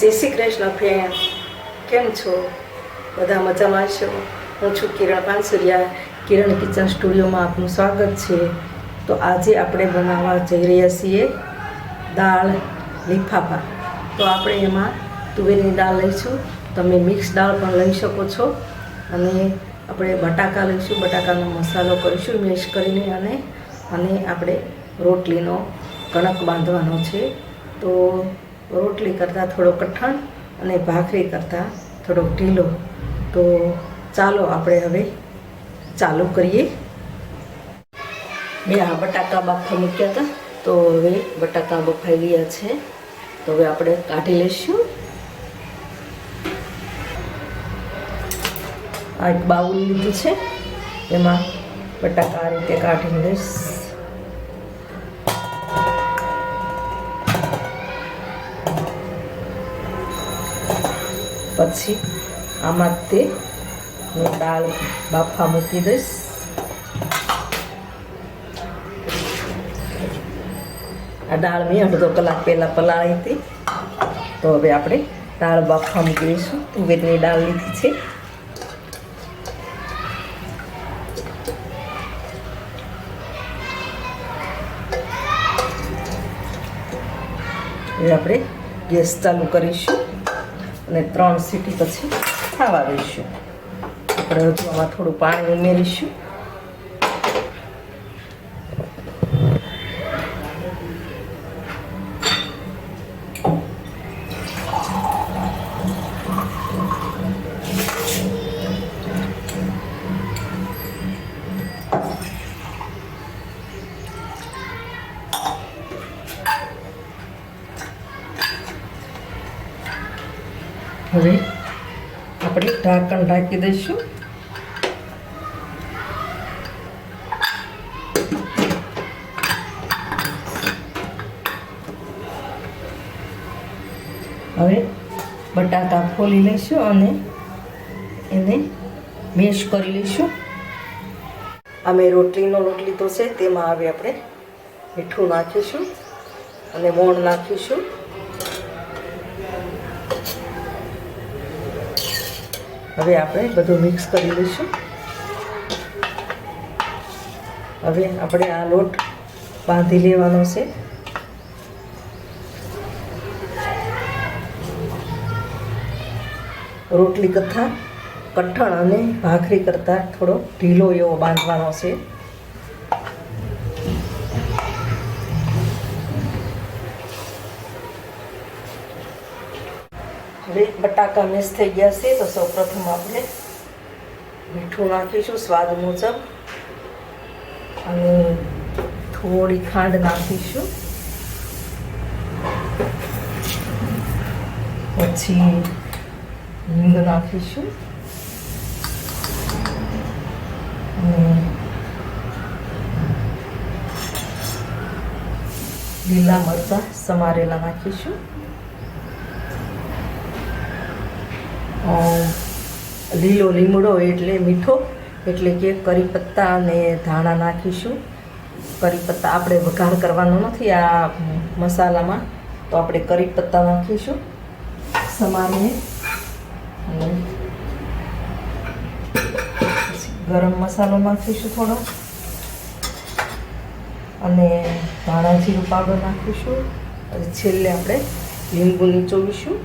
જય શ્રી કૃષ્ણ ફ્રેન્ડ. કેમ છો? બધા મજામાં છો? હું છું કિરણ પાનસુરિયા. કિરણ કિચન સ્ટુડિયોમાં આપનું સ્વાગત છે. તો આજે આપણે બનાવવા જઈ રહ્યા છીએ દાળ લીફાફા. તો આપણે એમાં તુવેરની દાળ લઈશું. તમે મિક્સ દાળ પણ લઈ શકો છો. અને આપણે બટાકા લઈશું. બટાકાનો મસાલો કરીશું મિક્સ કરીને અને અને આપણે રોટલીનો કણક બાંધવાનો છે. તો રોટલી કરતાં થોડો કઠણ અને ભાખરી કરતાં થોડોક ઢીલો. તો ચાલો આપણે હવે ચાલુ કરીએ. મેં આ બટાકા બાફા મૂક્યા હતા. તો હવે બટાકા બફાઈ ગયા છે. તો હવે આપણે કાઢી લઈશું. આ એક બાઉલ લીધું છે. એમાં બટાકા આ રીતે કાઢી લઈશ. પછી આમાં તે હું દાળ બાફા મૂકી દઈશ. આ દાળ મેં અડધો કલાક પહેલાં પલાળી હતી. તો હવે આપણે દાળ બાફા મૂકી દઈશું. તુવેરની દાળ લીધી છે. હવે આપણે ગેસ ચાલુ કરીશું. અને ત્રણ સીટી પછી ખાવા દઈશું. આપણે હજુ આમાં થોડું પાણી ઉમેરીશું હવે આપણે ઢાંકણ ઢાંકી દઈશું હવે બટાકા ફોલી લઈશું અને એને મેશ કરી લઈશું અમે રોટલીનો લોટ લીધો છે તેમાં હવે આપણે મીઠું નાખીશું અને મોણ નાખીશું હવે આપણે બધું મિક્સ કરી લઈશું. હવે આપણે આ લોટ બાંધી લેવાનો છે. રોટલી કથા, કઠણ અને ભાખરી કરતાં થોડો ઢીલો એવો બાંધવાનો છે. બટાકા મિક્સ થઈ ગયા છે, તો સૌપ્રથમ આપણે મીઠું નાખીશું, સ્વાદ મુજબ. અને થોડી ખાંડ નાખીશું. પછી હિંગ નાખીશું. લીલા મરચાં સમારેલા નાખીશું. લીલો લીમડો એટલે મીઠો, એટલે કે કરી પત્તા અને ધાણા નાખીશું. કરી પત્તા આપણે વઘાર કરવાનો નથી આ મસાલામાં. તો આપણે કરી પત્તા નાખીશું. સમાને અને ગરમ મસાલો નાખીશું થોડો. અને ધાણા જીરું પાવડર નાખીશું. છેલ્લે આપણે લીંબુ નીચોવીશું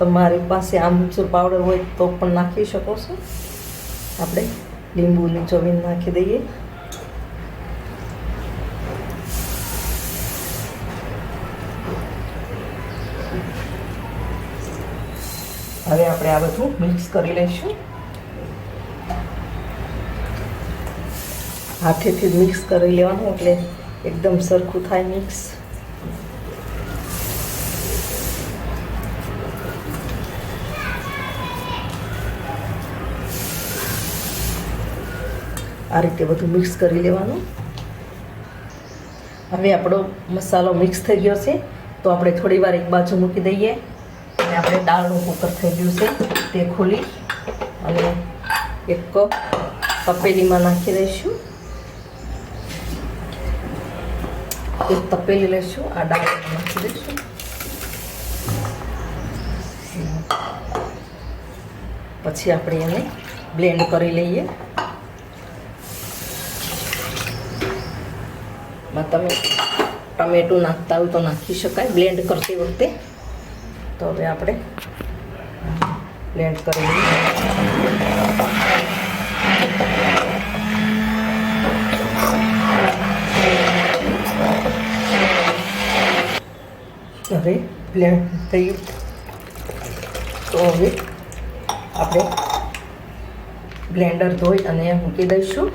તમારી પાસે આમચૂર પાવડર હોય તો પણ નાખી શકો છો. આપણે લીંબુ નીચોવીને નાખી દઈએ. હવે આપણે આ બધું મિક્સ કરી લઈશું. હાથેથી મિક્સ કરી લેવાનું એટલે એકદમ સરખું થાય મિક્સ. આ રીતે બધું મિક્સ કરી લેવાનું. હવે આપણો મસાલો મિક્સ થઈ ગયો છે, તો આપણે થોડી વાર એક બાજુ મૂકી દઈએ. અને આપણે દાળનું કુકર થઈ ગયું છે, તે ખોલી અને એક કપ તપેલીમાં નાખી દઈશું. એક તપેલી લઈશું, આ દાળ નાખી દઈશું. પછી આપણે એને બ્લેન્ડ કરી લઈએ. માં તમે ટમેટું નાખતા હોય તો નાખી શકાય બ્લેન્ડ કરતી વખતે. તો હવે આપણે બ્લેન્ડ કરી લઈએ. હવે બ્લેન્ડ થઈ તો હવે આપણે બ્લેન્ડર ધોઈ અને મૂકી દઈશું.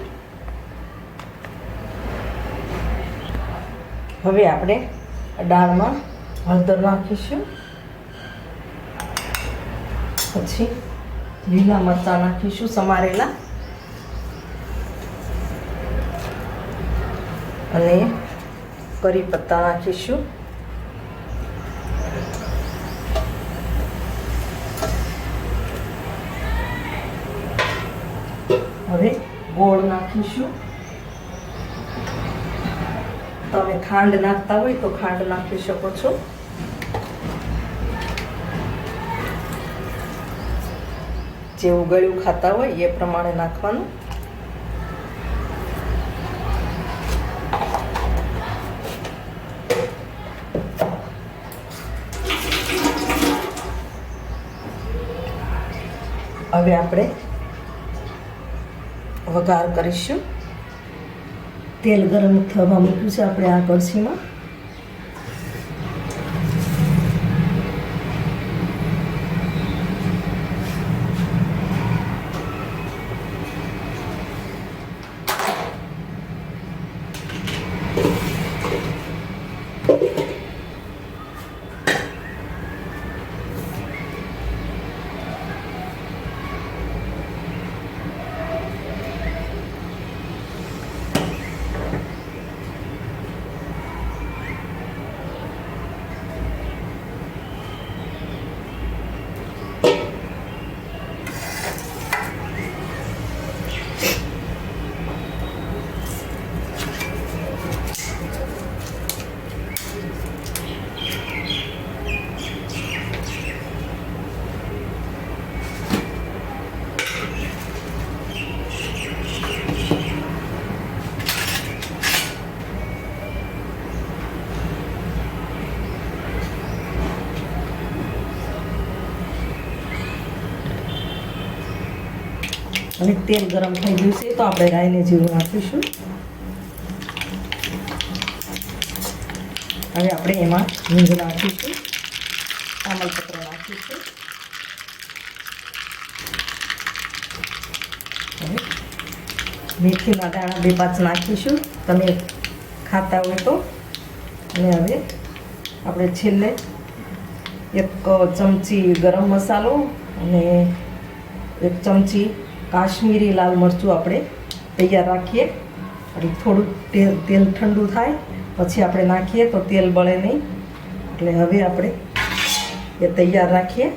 હવે આપણે દાળમાં હળદર નાખીશું. પછી લીલા મરચાં નાખીશું સમારેલા. અને કરી પત્તા નાખીશું. હવે ગોળ નાખીશું. તમે ખાંડ નાખતા હોય તો ખાંડ નાખી શકો છો. જેવું ગળ્યું ખાતા હોય એ પ્રમાણે નાખવાનું. હવે આપણે વઘાર કરીશું. તેલ ગરમ થવા મૂક્યું છે. આપણે આ કળશીમાં અને તેલ ગરમ થઈ ગયું છે તો આપણે રાઈને જીરું નાખીશું. હવે આપણે એમાં હિંગ નાખીશું તામલપત્ર નાખીશું. મેથીના દાણા બે પાંચ નાખીશું. તમે ખાતા હોય તો. અને હવે આપણે છેલ્લે એક ચમચી ગરમ મસાલો અને એક ચમચી કાશ્મીરી લાલ મરચું આપણે તૈયાર રાખીએ. એટલે થોડું તેલ તેલ ઠંડુ થાય, પછી આપણે નાખીએ તો તેલ બળે નહીં. એટલે હવે આપણે એ તૈયાર રાખીએ.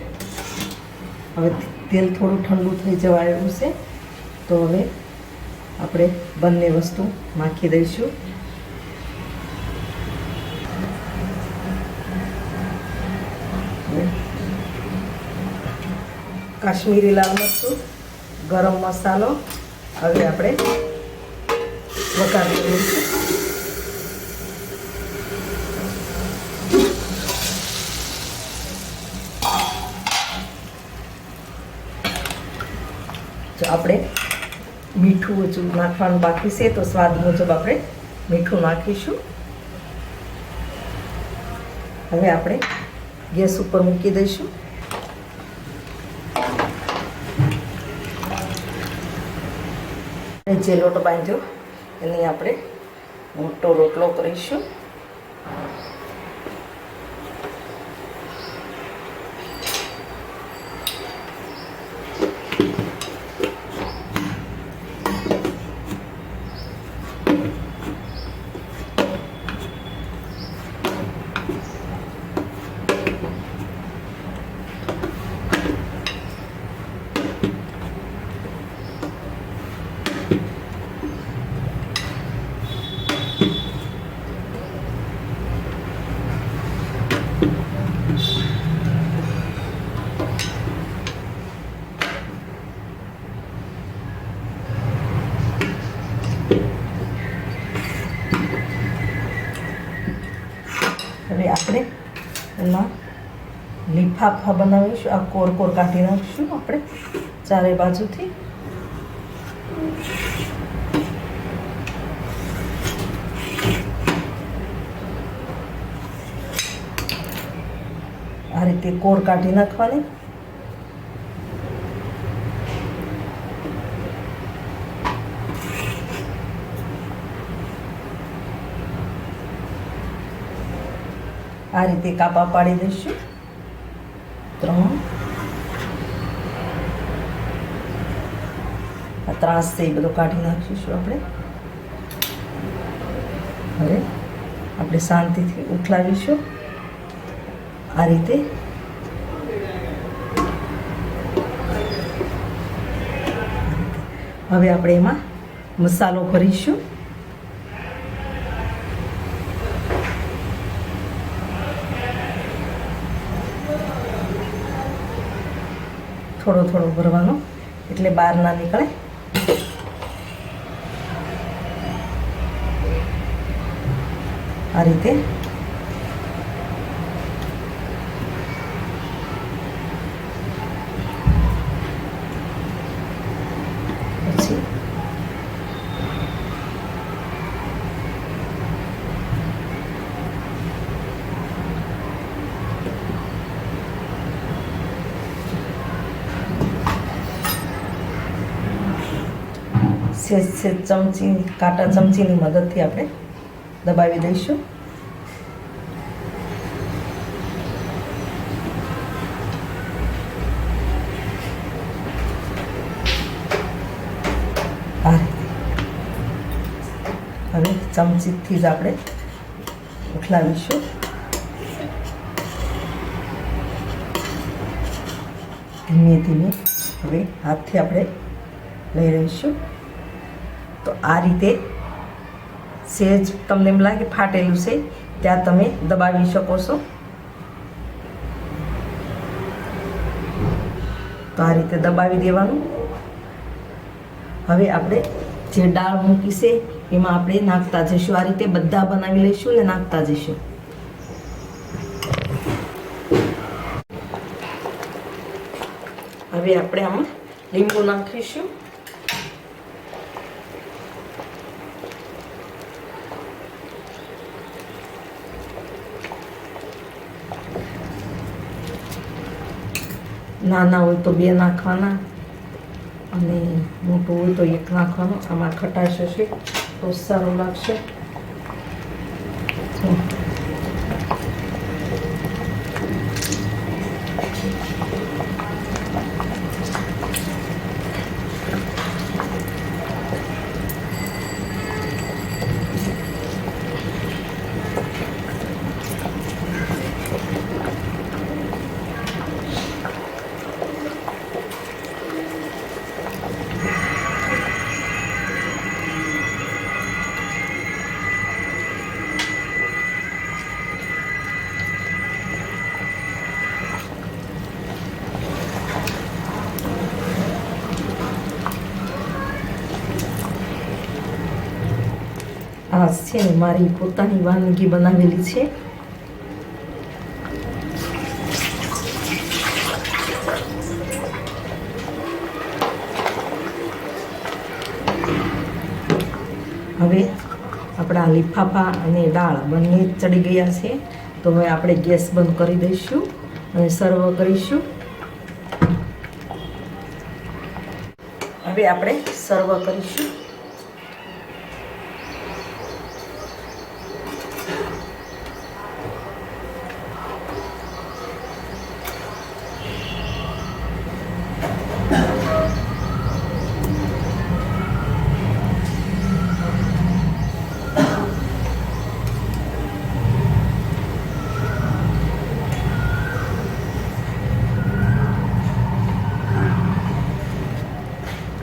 હવે તેલ થોડું ઠંડુ થઈ જવા એવું છે. તો હવે આપણે બંને વસ્તુ નાખી દઈશું. કાશ્મીરી લાલ મરચું. ગરમ મસાલો હવે આપણે વઘાર દઈશું આપણે મીઠું હજુ નાખવાનું બાકી છે, તો સ્વાદ મુજબ આપણે મીઠું નાખીશું. હવે આપણે ગેસ ઉપર મૂકી દઈશું. જે લોટ બાંધ્યો એની આપણે મોટો રોટલો કરીશું. લીફાફા બનાવીશું, આ કોર કોર કાઢી નાખીશું આપણે ચારે બાજુથી. આ રીતે કોર કાઢી નાખવાની. આ રીતે કાપા પાડી દઈશું ત્રણ આ ત્રાસ છે એ બધો કાઢી નાખીશું આપણે. હવે આપણે શાંતિથી ઉઠલાવીશું આ રીતે. હવે આપણે એમાં મસાલો ભરીશું. થોડો થોડો ભરવાનો, એટલે બહાર ના નીકળે. આ રીતે. પછી. ચમચી કાંટા ચમચીની મદદથી આપણે દબાવી દઈશું. હવે ચમચીથી જ આપણે ઉઠલાવીશું ધીમે ધીમે હવે હાથથી આપણે લઈ રહીશું તો આ રીતે સેજ તમને એમ લાગે ફાટેલું છે, ત્યાં તમે દબાવી શકો છો. તો આ રીતે દબાવી દેવાનું. હવે આપણે જે દાળ મૂકી છે, એમાં આપણે નાખતા જઈશું. આ રીતે બધા બનાવી લઈશું ને નાખતા જઈશું. હવે આપણે આમાં લીંબુ નાખીશું. નાના હોય તો બે નાખવાના અને મોટું હોય તો એક નાખવાનું. આમાં ખટાશ હશે તો સારું લાગશે જો. આ છે ને મારી પોતાની વાનગી બનાવેલી છે. હવે આપણા લીફાફા અને દાળ બંને ચડી ગયા છે. તો હવે આપણે ગેસ બંધ કરી દઈશું અને સર્વ કરીશું. હવે આપણે સર્વ કરીશું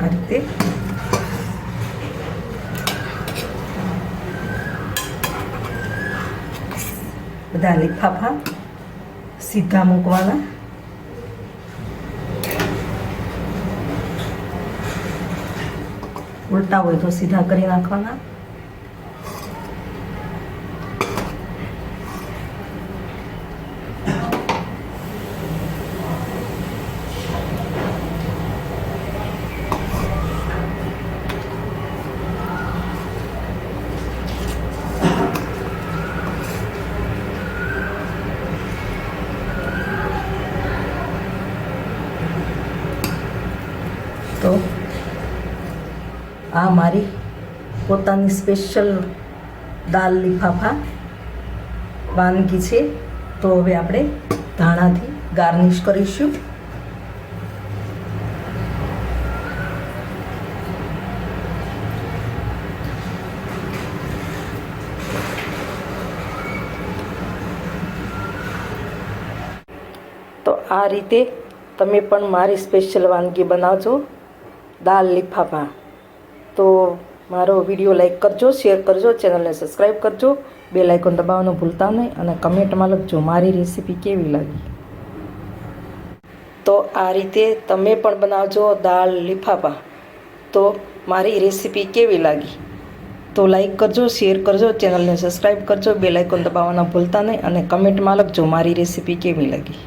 આ રીતે બધા લિફાફા સીધા મૂકવાના. ઉલટા હોય તો સીધા કરી નાખવાના. આ મારી પોતાની સ્પેશિયલ દાલ લિફાફા વાનગી છે. તો હવે આપણે ધાણાથી ગાર્નિશ કરીશું. તો આ રીતે તમે પણ મારી સ્પેશિયલ વાનગી બનાવજો. દાલ લિફાફા. તો મારો વીડિયો લાઇક કરજો શેર કરજો ચેનલને સબસ્ક્રાઈબ કરજો. બે લાઇકોન દબાવવાનું ભૂલતા નહીં અને કમેન્ટમાં લખજો, મારી રેસીપી કેવી લાગી? તો આ રીતે તમે પણ બનાવજો દાળ લિફાફા તો મારી રેસીપી કેવી લાગી? તો લાઇક કરજો શેર કરજો ચેનલને સબસ્ક્રાઈબ કરજો બે લાઇકોન દબાવવાના ભૂલતા નહીં અને કમેન્ટમાં લખજો, મારી રેસીપી કેવી લાગી?